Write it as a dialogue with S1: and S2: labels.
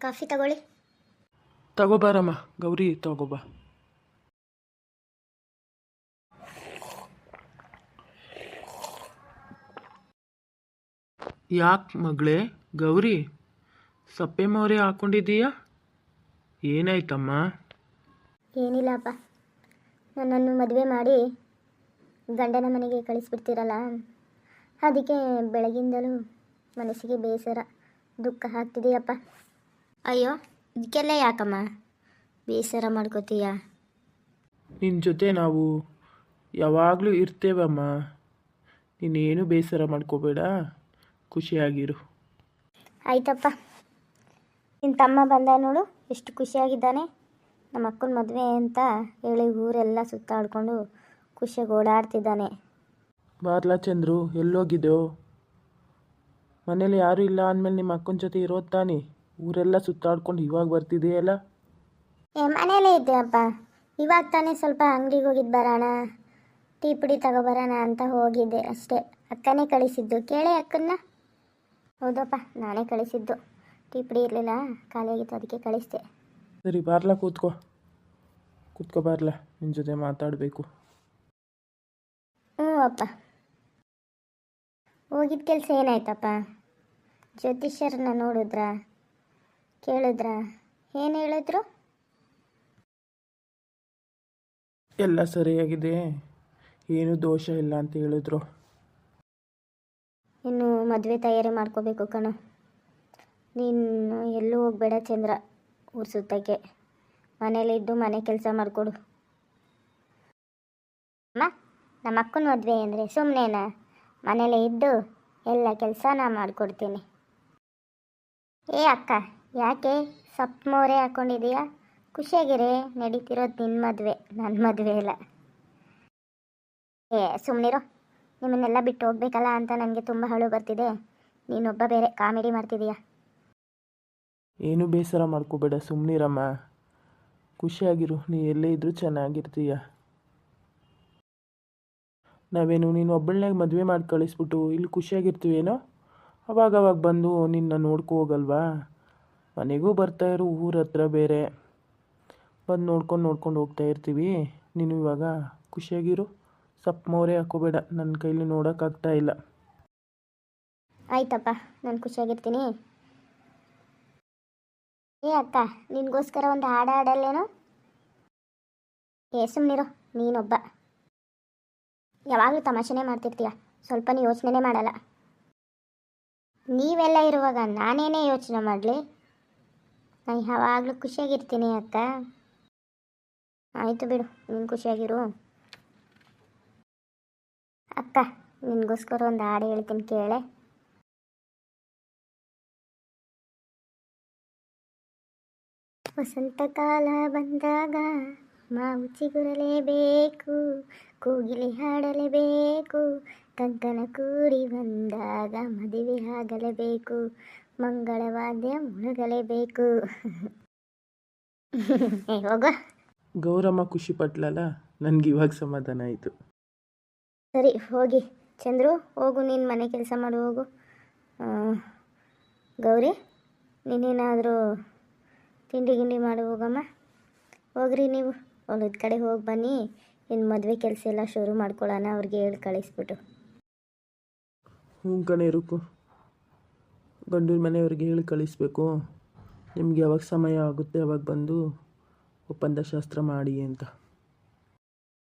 S1: Coffee ತಗೊಳ್ಳಿ.
S2: ತಗೋಬಾರಮ್ಮ ಗೌರಿ ತಗೋಬಾ ಯಾಕೆ ಮಗಳೇ ಗೌರಿ? ಸಪ್ಪೆ ಮೋರೆ ಹಾಕೊಂಡಿದ್ದೀಯ? ಏನಾಯ್ತಮ್ಮ?
S1: ಏನಿಲ್ಲ ಅಪ್ಪ. ನನ್ನನ್ನು ಮದುವೆ ಮಾಡಿ ಗಂಡನ ಮನೆಗೆ ಕಳಿಸ್ಬಿಡ್ತೀರಲ್ಲ? ಅದಕ್ಕೆ ಬೆಳಗಿಂದಲೂ ಮನಸ್ಸಿಗೆ ಬೇಸರ ದುಃಖ ಆಗ್ತಿದೆಯಪ್ಪ. ಅಯ್ಯೋ ಇದಕ್ಕೆಲ್ಲ ಯಾಕಮ್ಮ? ಬೇಸರ ಮಾಡ್ಕೋತೀಯ?
S2: ನಿನ್ನ ಜೊತೆ ನಾವು ಯಾವಾಗಲೂ ಇರ್ತೇವಮ್ಮ. ನೀನೇನು ಬೇಸರ ಮಾಡ್ಕೋಬೇಡ. ಖುಷಿಯಾಗಿರು.
S1: ಆಯ್ತಪ್ಪ. ನಿನ್ನ ತಮ್ಮ ಬಂದ ನೋಡು ಎಷ್ಟು ಖುಷಿಯಾಗಿದ್ದಾನೆ. ನಮ್ಮ ಅಕ್ಕನ ಮದುವೆ ಅಂತ ಹೇಳಿ ಊರೆಲ್ಲ ಸುತ್ತಾಡ್ಕೊಂಡು ಖುಷಿಯಾಗಿ ಓಡಾಡ್ತಿದ್ದಾನೆ
S2: ಬಾರ್ಲಾ ಚಂದ್ರು ಎಲ್ಲೋಗಿದ್ದೆವು ಮನೇಲಿ ಯಾರೂ ಇಲ್ಲ ಅಂದಮೇಲೆ ನಿಮ್ಮ ಅಕ್ಕನ ಜೊತೆ ಇರೋದು ತಾನೇ? ಊರೆಲ್ಲ ಸುತ್ತಾಡ್ಕೊಂಡು ಇವಾಗ ಬರ್ತಿದೆಯಲ್ಲ
S1: ಏ ಮನೇಲೇ ಇದ್ದೆ ಅಪ್ಪ ಇವಾಗ ತಾನೇ ಸ್ವಲ್ಪ ಅಂಗಡಿಗೆ ಹೋಗಿದ್ದು ಬರೋಣ ಟೀ ಪುಡಿ ತಗೊಬರೋಣ ಅಂತ ಹೋಗಿದ್ದೆ ಅಷ್ಟೇ. ಅಕ್ಕನೇ ಕಳಿಸಿದ್ದು. ಕೇಳಿ ಅಕ್ಕನ್ನ? ಹೌದಪ್ಪ ನಾನೇ ಕಳಿಸಿದ್ದು. ಟೀ ಪುಡಿ ಇರಲಿಲ್ಲ ಖಾಲಿಯಾಗಿತ್ತು ಅದಕ್ಕೆ ಕಳಿಸಿದೆ.
S2: ಸರಿ ಬಾರ್ಲಾ ಕೂತ್ಕೋ. ಕೂತ್ಕೋ ಬಾರ್ಲಾ ನಿನ್ನ ಜೊತೆ ಮಾತಾಡಬೇಕು.
S1: ಹ್ಞೂ ಅಪ್ಪ. ಹೋಗಿದ್ದ ಕೆಲಸ ಏನಾಯ್ತಪ್ಪ? ಜ್ಯೋತಿಷ್ಯರನ್ನ ನೋಡಿದ್ರಾ? ಕೇಳಿದ್ರಾ? ಏನು ಹೇಳಿದ್ರು?
S2: ಎಲ್ಲ ಸರಿಯಾಗಿದೆ. ಏನು ದೋಷ ಇಲ್ಲ ಅಂತ ಹೇಳಿದ್ರು.
S1: ಇನ್ನು ಮದುವೆ ತಯಾರಿ ಮಾಡ್ಕೋಬೇಕು ಕಣ. ನೀನು ಎಲ್ಲೂ ಹೋಗ್ಬೇಡ ಚಂದ್ರ ಊರು ಸುತ್ತಕ್ಕೆ. ಮನೇಲಿದ್ದು ಮನೆ ಕೆಲಸ ಮಾಡಿಕೊಡು. ಅಮ್ಮ ನಮ್ಮ ಅಕ್ಕನ ಮದುವೆ ಅಂದರೆ ಸುಮ್ಮನೆನಾ ಮನೇಲೇ ಇದ್ದು ಎಲ್ಲ ಕೆಲಸ ನಾ ಮಾಡಿಕೊಡ್ತೀನಿ. ಏ ಅಕ್ಕ ಯಾಕೆ ಸಪ್ ಮೋರೆ ಹಾಕ್ಕೊಂಡಿದೀಯಾ ಖುಷಿಯಾಗಿರಿ, ನಡೀತಿರೋದು ನಿನ್ನ ಮದುವೆ ನನ್ನ ಮದುವೆ ಇಲ್ಲ. ಏ ಸುಮ್ಮನಿರೋ ನಿಮ್ಮನ್ನೆಲ್ಲ ಬಿಟ್ಟು ಹೋಗ್ಬೇಕಲ್ಲ ಅಂತ ನನಗೆ ತುಂಬ ಹಳು ಬರ್ತಿದೆ. ನೀನೊಬ್ಬ ಬೇರೆ ಕಾಮಿಡಿ ಮಾಡ್ತಿದೀಯ
S2: ಏನು ಬೇಸರ ಮಾಡ್ಕೋಬೇಡ ಸುಮ್ಮನಿರಮ್ಮ ಖುಷಿಯಾಗಿರು, ನೀ ಎಲ್ಲೇ ಇದ್ರೂ ಚೆನ್ನಾಗಿರ್ತೀಯ? ನಾವೇನು, ನೀನು ಒಬ್ಬಳನ್ನಾಗ ಮದುವೆ ಮಾಡಿ ಕಳಿಸ್ಬಿಟ್ಟು ಇಲ್ಲಿ ಖುಷಿಯಾಗಿರ್ತೀವೇನೋ? ಅವಾಗ ಅವಾಗ ಬಂದು ನಿನ್ನ ನೋಡ್ಕೋ ಹೋಗಲ್ವಾ? ಮನೆಗೂ ಬರ್ತಾ ಇರು, ಊರ ಹತ್ರ ಬೇರೆ. ಬಂದು ನೋಡ್ಕೊಂಡು ನೋಡ್ಕೊಂಡು ಹೋಗ್ತಾ ಇರ್ತೀವಿ. ನೀನು ಇವಾಗ ಖುಷಿಯಾಗಿರು. ಸಪ್ ಮೋರೆ ಹಾಕೋಬೇಡ ನನ್ನ ಕೈಲಿ ನೋಡೋಕ್ಕಾಗ್ತಾ ಇಲ್ಲ.
S1: ಆಯ್ತಪ್ಪ, ನಾನು ಖುಷಿಯಾಗಿರ್ತೀನಿ. ಏ ಅಕ್ಕ, ನಿನಗೋಸ್ಕರ ಒಂದು ಹಾಡು ಹಾಡಲ್ಲೇನು? ಏ ಸುಮ್ಮನಿರು ನೀನೊಬ್ಬ. ಯಾವಾಗಲೂ ತಮಾಷೆನೇ ಮಾಡ್ತಿರ್ತೀಯ ಸ್ವಲ್ಪನೇ ಯೋಚನೆ ಮಾಡಲ್ಲ. ನೀವೆಲ್ಲ ಇರುವಾಗ ನಾನೇನೇ ಯೋಚನೆ ಮಾಡಲಿ? ನಾನು ಯಾವಾಗಲೂ ಖುಷಿಯಾಗಿರ್ತೀನಿ ಅಕ್ಕ. ಆಯಿತು ಬಿಡು, ನೀನು ಖುಷಿಯಾಗಿರು. ಅಕ್ಕ, ನಿನಗೋಸ್ಕರ ಒಂದು ಹಾಡು ಹೇಳ್ತೀನಿ ಕೇಳೆ. ವಸಂತ ಕಾಲ ಬಂದಾಗ ಮಾವು ಚಿಗುರಲೇಬೇಕು, ಕೂಗಿಲಿ ಹಾಡಲೇಬೇಕು ಕಂಕಣ ಕೂಡಿ ಬಂದಾಗ ಮದುವೆ ಆಗಲೇಬೇಕು. ಮಂಗಳವಾದ್ಯ ಮುಳುಗಲೇಬೇಕು. ಹೋಗೋ.
S2: ಗೌರಮ್ಮ ಖುಷಿ ಪಟ್ಲಲ್ಲ? ನನಗೆ ಇವಾಗ ಸಮಾಧಾನ ಆಯಿತು.
S1: ಸರಿ ಹೋಗಿ. ಚಂದ್ರು ಹೋಗು ನೀನು ಮನೆ ಕೆಲಸ ಮಾಡು ಹೋಗು. ಆ, ಗೌರಿ ನೀನೇನಾದರೂ ತಿಂಡಿ ಗಿಂಡಿ ಮಾಡು ಹೋಗಮ್ಮ. ಹೋಗ್ರಿ ನೀವು. ಹೊಲದ ಕಡೆ ಹೋಗಿ ಬನ್ನಿ. ಇನ್ನು ಮದುವೆ ಕೆಲಸ ಎಲ್ಲ ಶುರು ಮಾಡ್ಕೊಳ್ಳೋಣ ಅವ್ರಿಗೆ ಹೇಳಿ ಕಳಿಸ್ಬಿಟ್ಟು.
S2: ಹ್ಞೂ ಕಣೆ ಇರುಕು. ಗಂಡನ ಮನೆಯವ್ರಿಗೆ ಹೇಳಿ ಕಳಿಸ್ಬೇಕು. ನಿಮ್ಗೆ ಯಾವಾಗ ಸಮಯ ಆಗುತ್ತೆ ಅವಾಗ ಬಂದು ಒಪ್ಪಂದ ಶಾಸ್ತ್ರ ಮಾಡಿ ಅಂತ.